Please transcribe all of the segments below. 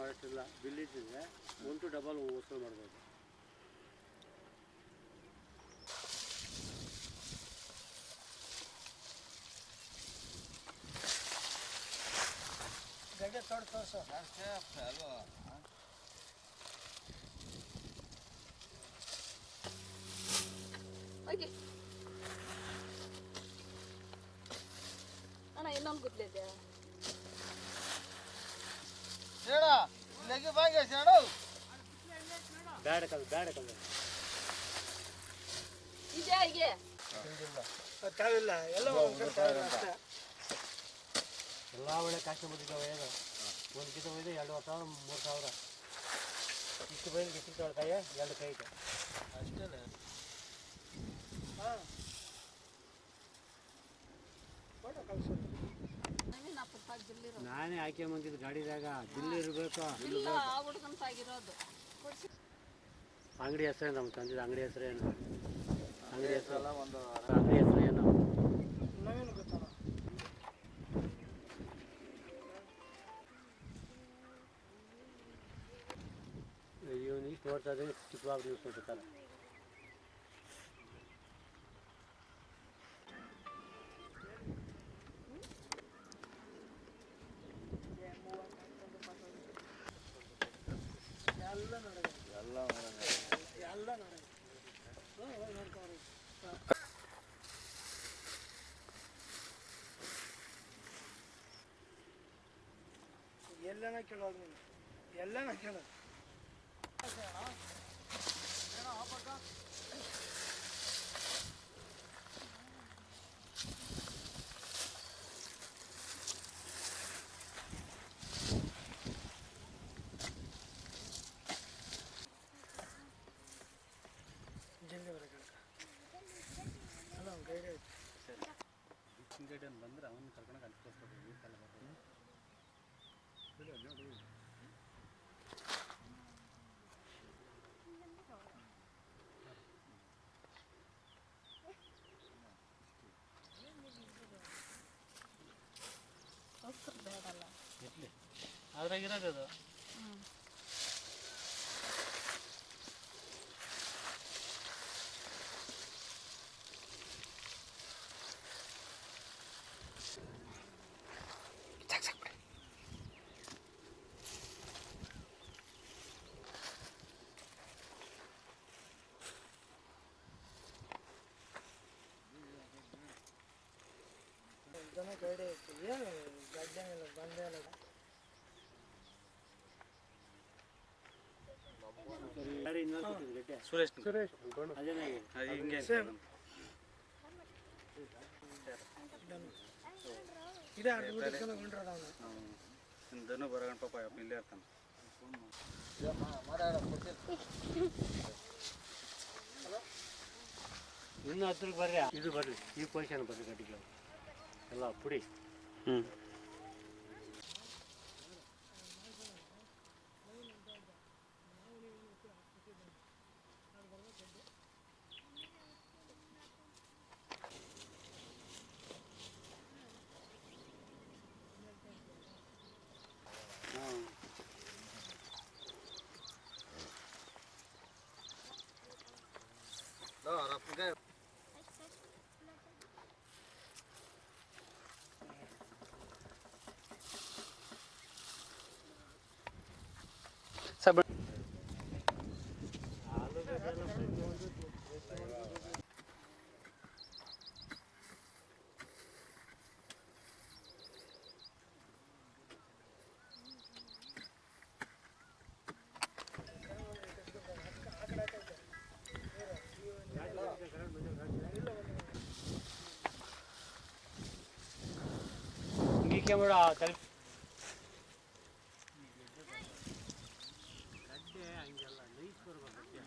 ಮಾಡೋಷ್ಟಿಲ್ಲ bill ಇದ್ದಿದ್ರೆ one to double ವಸೂಲು ಮಾಡ್ಬೋದು. ಗಡ್ಡೆ ತೊಡ್ ತೋರ್ಸು. ಹೋಗಿ ಅಣ್ಣ ಇನ್ನೊಂದು ಗುದ್ಲಿದ್ದೆ ಹೇಳ ಲಗಿ ಬಾಗೆ ಹೇಳು ಬೇಡ ಕಲ್ ಬ್ಯಾಡ ಕಲ್ ಇದೆ ಹೀಗೆ? ತಾವಿಲ್ಲ ಎಲ್ಲ ಅಷ್ಟೇ. ಎಲ್ಲ ಒಳ್ಳೆ ಕಾಸ್ಟ್ ಬಂದಿದ್ದಾವೆ ಏನು ಒಂದು ಕಿತ ಒಯ್ದು ಎರಡುವರೆ ಸಾವಿರ ಮೂರು ಸಾವಿರ. ಇಷ್ಟು ಬೈಲ್ ಇಷ್ಟು ಕಾಯ ಎರಡು ಕೈ ಇದೆ ನಾನೇ ಆಯ್ಕೆ ಬಂದಿದ್ದು ಗಾಡಿದಾಗ. ಬಿಲ್ ಇರಬೇಕು? ಅಂಗಡಿ ಹೆಸರು ನಮ್ಮ ತಂದಿದ್ದು ಅಂಗಡಿ ಹೆಸರು ಏನು? ಅಂಗಡಿ ಹೆಸರು ಅಂಗಡಿ ಹೆಸರು ಏನು? ನವೀನ್ ಗೊತ್ತಲ್ಲ. ಇವನು ಇಷ್ಟು ನೋಡ್ತಾ ಇದ್ದೀನಿ ಚಿಕ್ಕವಾಗ ನ್ಯೂಸ್ ನೋಡ್ತಾರೆ ಎಲ್ಲನ ಕೇಳೋದು ನೀನು ಎಲ್ಲನ ಕೇಳೋದು ಜಲ್ದಿ ಹಿಂಗಡೆ ಬಂದ್ರೆ ಅವನ್ನ ಕರ್ಕೊಂಡು ಈ ಕಾಲ ಬೇಡಲ್ಲ ಇರ್ಲಿ ಅದ್ರಾಗ ಇರೋದು ಅದು ಹ್ಞೂ ಜನ ಗೈಡ್ ಐತಿ ಏನು ಗಡ್ಡೆನಿಲ್ಲ ಬಂದೇ ಇಲ್ಲ ಯಾರು ಇನ್ನೊಂದು ಕೊಟ್ಟಿದ್ದು ಗಡ್ಡೆ ಸುರೇಶ್ ಸುರೇಶ್ ಅದೇನಾಗಿದೆ ಅದು ಹಿಂಗೆ ಸೇಮ್ ಇದೇ ಅರ್ಧ ಊಟಕ್ಕೆ ಗೊಂಡ್ರದ ಅವನು ಧನು ಬರಗಣ ಪಾಪ ಇಲ್ಲೇ ಇರ್ತಾನೆ ಇನ್ನು ಹತ್ರಕ್ಕೆ ಬರ್ರಿ ಇದು ಬರ್ರಿ ಈ ಪೊಸಿಷನ್ ಬರ್ರಿ ಗಡ್ಡಿಗೆ ಎಲ್ಲ ಪುಡಿ. ಹ್ಞೂ ಹಿಂಗೆ ಮಾಡ ತಲೆ ಗಡ್ಡೆ ಹಂಗೆಲ್ಲ ನೈಸ್ ಬರ್ಬೇಕು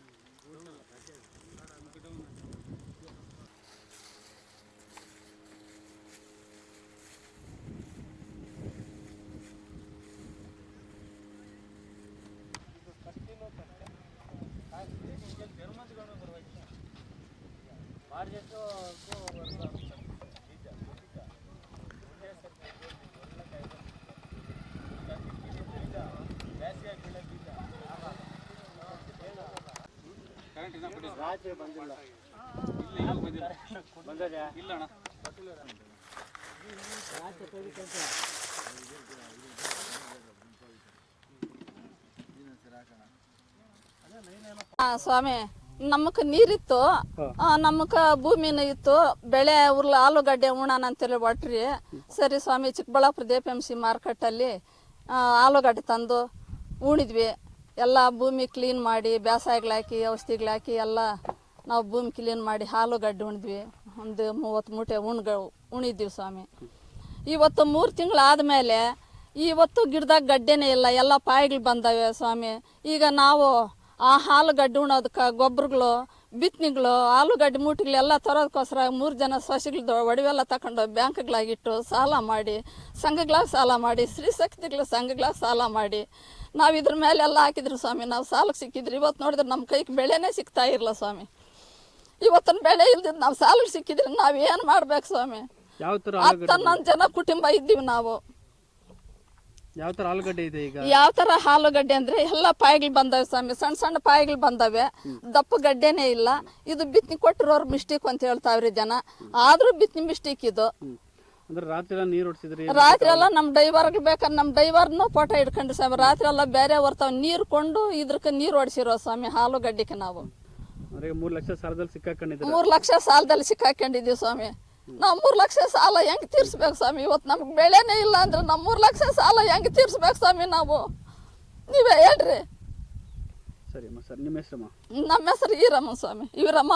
ಗಡ್ಡೆ ಸ್ವಾಮಿ, ನಮಕ್ ನೀರಿತ್ತು. ನಮಕ ಭೂಮಿನ ಇತ್ತು. ಬೆಳೆ ಉರ್ಲ ಆಲೂಗಡ್ಡೆ ಉಣಾನ ಅಂತೇಳಿ ಒಟ್ರಿ. ಸರಿ ಸ್ವಾಮಿ, ಚಿಕ್ಕಬಳ್ಳಾಪುರ ದೇ ಪಿ ಅಲ್ಲಿ ಆಲೂಗಡ್ಡೆ ತಂದು ಉಣಿದ್ವಿ. ಎಲ್ಲ ಭೂಮಿ ಕ್ಲೀನ್ ಮಾಡಿ ಬೇಸಾಯಗಳಾಕಿ ಔಷಧಿಗಳಾಕಿ ಎಲ್ಲ ನಾವು ಭೂಮಿ ಕ್ಲೀನ್ ಮಾಡಿ ಹಾಲು ಗಡ್ಡೆ ಉಣಿದ್ವಿ. ಒಂದು ಮೂವತ್ತು ಮೂಟೆ ಉಣ್ಗ ಉಣಿದ್ವಿ ಸ್ವಾಮಿ. ಇವತ್ತು ಮೂರು ತಿಂಗಳು ಆದಮೇಲೆ ಇವತ್ತು ಗಿಡದಾಗ ಗಡ್ಡೆನೇ ಇಲ್ಲ, ಎಲ್ಲ ಪಾಯಿಗಳು ಬಂದವೆ ಸ್ವಾಮಿ. ಈಗ ನಾವು ಆ ಹಾಲು ಗಡ್ಡೆ ಉಣೋದಕ್ಕೆ ಗೊಬ್ಬರಗಳು ಬಿತ್ತನೆಗಳು ಆಲೂಗಡ್ಡೆ ಮೂಟಿಗಳೆಲ್ಲ ತರೋದಕ್ಕೋಸ್ಕರ ಮೂರು ಜನ ಸಸಿಗಳದ್ದು ಒಡವೆಲ್ಲ ತಗೊಂಡು ಬ್ಯಾಂಕ್ಗಳಾಗಿಟ್ಟು ಸಾಲ ಮಾಡಿ, ಸಂಘಗಳಾಗ ಸಾಲ ಮಾಡಿ ಸ್ತ್ರೀ ಶಕ್ತಿಗಳ ಸಂಘಗಳಾಗ ಸಾಲ ಮಾಡಿ ನಾವು ಇದ್ರ ಮೇಲೆ ಎಲ್ಲ ಹಾಕಿದ್ರು ಸ್ವಾಮಿ. ನಾವು ಸಾಲಕ್ಕೆ ಸಿಕ್ಕಿದ್ರಿ. ಇವತ್ತು ನೋಡಿದ್ರೆ ನಮ್ಮ ಕೈಗೆ ಬೆಳೆನೇ ಸಿಗ್ತಾ ಇರಲ್ಲ ಸ್ವಾಮಿ. ಇವತ್ತಿನ ಬೆಳೆ ಇಲ್ದಿದ್ದು ನಾವು ಸಾಲಕ್ಕೆ ಸಿಕ್ಕಿದ್ರೆ ನಾವು ಏನು ಮಾಡ್ಬೇಕು ಸ್ವಾಮಿ? ಹನ್ನೊಂದು ಜನ ಕುಟುಂಬ ಇದ್ದೀವಿ ನಾವು. ಯಾವ ಥರ ಆಲೂಗಡ್ಡೆ ಇದೆ ಈಗ? ಯಾವ ತರ ಆಲೂಗಡ್ಡೆ ಅಂದ್ರೆ ಎಲ್ಲ ಪಾಯಿಗಳು ಬಂದವೆ ಸ್ವಾಮಿ. ಸಣ್ಣ ಸಣ್ಣ ಪಾಯಿಗಳು ಬಂದವೆ. ದಪ್ಪ ಗಡ್ಡೆನೇ ಇಲ್ಲ. ಇದು ಬಿತ್ತನೆ ಕೊಟ್ಟಿರೋರು ಮಿಸ್ಟೇಕ್ ಅಂತ ಹೇಳ್ತಾವ್ರಿ ಜನ. ಆದ್ರೂ ಬಿತ್ತನೆ ಮಿಸ್ಟೇಕ್ ಇದು. ಅಂದ್ರೆ ರಾತ್ರಿ ಎಲ್ಲ ನೀರು ಹೊಡ್ಸಿದ್ರಿ ರಾತ್ರಿ ಎಲ್ಲ ನಮ್ಮ ಡೈವರ್ಗೆ ಬೇಕಾದ್ರೆ ನಮ್ಮ ಡೈವರ್ನು ಫೋಟೋ ಇಟ್ಕೊಂಡ್ರಿ ಸ್ವಾಮಿ ರಾತ್ರಿ ಎಲ್ಲ ಬೇರೆ ಬರ್ತಾವ ನೀರು ಕೊಂಡು ಇದ್ರಕ್ಕೆ ನೀರು ಹೊಡ್ಸಿರೋ ಸ್ವಾಮಿ ಹಾಲು ಗಡ್ಡಿಕೆ ನಾವು. ಅಂದ್ರೆ ಮೂರು ಲಕ್ಷ ಸಾಲದಲ್ಲಿ ಸಿಕ್ಕಾಕೊಂಡಿದ್ದೀವಿ ಮೂರು ಲಕ್ಷ ಸಾಲದಲ್ಲಿ ಸಿಕ್ಕಾಕೊಂಡಿದ್ದೀವಿ ಸ್ವಾಮಿ. ನಾವು ಮೂರು ಲಕ್ಷ ಸಾಲ ಹೆಂಗ್ ತೀರ್ಸ್ಬೇಕು ಸ್ವಾಮಿ? ಇವತ್ತು ನಮ್ಗೆ ಬೆಳೆನೇ ಇಲ್ಲ ಅಂದ್ರೆ ನಮ್ಮ ಮೂರು ಲಕ್ಷ ಸಾಲ ಹೆಂಗ್ ತೀರ್ಸ್ಬೇಕು ಸ್ವಾಮಿ ನಾವು? ನೀವೇ ಹೇಳ್ರಿ. ಸರಿ ಅಮ್ಮ ಸರ್ ನಿಮ್ಮ ಹೆಸರಮ್ಮ? ನಮ್ಮ ಹೆಸರು ಈರಮ್ಮ ಸ್ವಾಮಿ. ಇವರಮ್ಮ